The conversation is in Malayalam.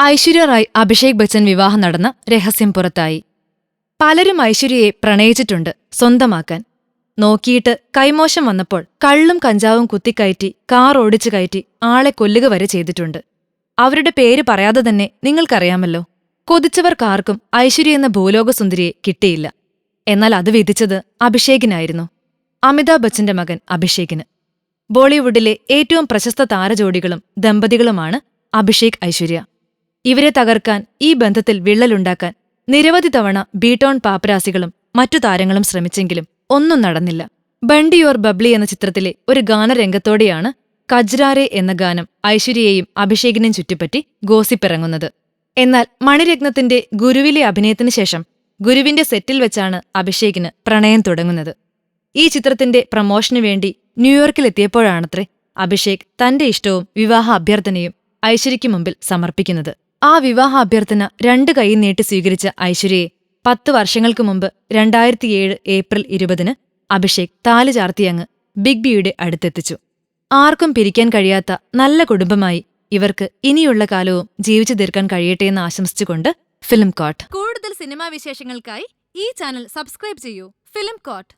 ഐശ്വര്യ റായ് അഭിഷേക് ബച്ചൻ വിവാഹം നടന്ന രഹസ്യം പുറത്തായി. പലരും ഐശ്വര്യയെ പ്രണയിച്ചിട്ടുണ്ട് സ്വന്തമാക്കാൻ. നോക്കിയിട്ട് കൈമോശം വന്നപ്പോൾ കള്ളും കഞ്ചാവും കുത്തിക്കയറ്റി കാർ ഓടിച്ചു കയറ്റി ആളെ കൊല്ലുക വരെ ചെയ്തിട്ടുണ്ട്. അവരുടെ പേര് പറയാതെ തന്നെ നിങ്ങൾക്കറിയാമല്ലോ. കൊതിച്ചവർക്കാർക്കും ഐശ്വര്യ എന്ന ഭൂലോകസുന്ദരിയെ കിട്ടിയില്ല. എന്നാൽ അത് വിധിച്ചത് അഭിഷേകിനായിരുന്നു. അമിതാഭ് ബച്ചന്റെ മകൻ അഭിഷേകിന്. ബോളിവുഡിലെ ഏറ്റവും പ്രശസ്ത താരജോഡികളും ദമ്പതികളുമാണ് അഭിഷേക് ഐശ്വര്യ. ഇവരെ തകർക്കാൻ ഈ ബന്ധത്തിൽ വിള്ളലുണ്ടാക്കാൻ നിരവധി തവണ ബീട്ടോൺ പാപ്പരാസികളും മറ്റു താരങ്ങളും ശ്രമിച്ചെങ്കിലും ഒന്നും നടന്നില്ല. ബണ്ടി ഓർ ബബ്ലി എന്ന ചിത്രത്തിലെ ഒരു ഗാനരംഗത്തോടെയാണ് കജ്രാരെ എന്ന ഗാനം ഐശ്വര്യയെയും അഭിഷേകിനെയും ചുറ്റിപ്പറ്റി ഗോസിപ്പിറങ്ങുന്നത്. എന്നാൽ മണിരത്നത്തിന്റെ ഗുരുവിലെ അഭിനയത്തിനു ശേഷം ഗുരുവിന്റെ സെറ്റിൽ വെച്ചാണ് അഭിഷേകിന് പ്രണയം തുടങ്ങുന്നത്. ഈ ചിത്രത്തിന്റെ പ്രമോഷനു വേണ്ടി ന്യൂയോർക്കിലെത്തിയപ്പോഴാണത്രേ അഭിഷേക് തന്റെ ഇഷ്ടവും വിവാഹ അഭ്യർത്ഥനയും ഐശ്വര്യയ്ക്ക് മുമ്പിൽ സമർപ്പിക്കുന്നത്. ആ വിവാഹ അഭ്യർത്ഥന രണ്ട് കൈ നീട്ടി സ്വീകരിച്ച ഐശ്വര്യയെ പത്ത് വർഷങ്ങൾക്ക് മുമ്പ് രണ്ടായിരത്തിയേഴ് ഏപ്രിൽ ഇരുപതിന് അഭിഷേക് താലി ചാർത്തിയങ്ങ് ബിഗ് ബിയുടെ അടുത്തെത്തിച്ചു. ആർക്കും പിരിക്കാൻ കഴിയാത്ത നല്ല കുടുംബമായി ഇവർക്ക് ഇനിയുള്ള കാലവും ജീവിച്ചു തീർക്കാൻ കഴിയട്ടെ എന്ന് ആശംസിച്ചുകൊണ്ട് ഫിലിം കോട്ട്. കൂടുതൽ സിനിമാ വിശേഷങ്ങൾക്കായി ഈ ചാനൽ സബ്സ്ക്രൈബ് ചെയ്യൂ. Film coat.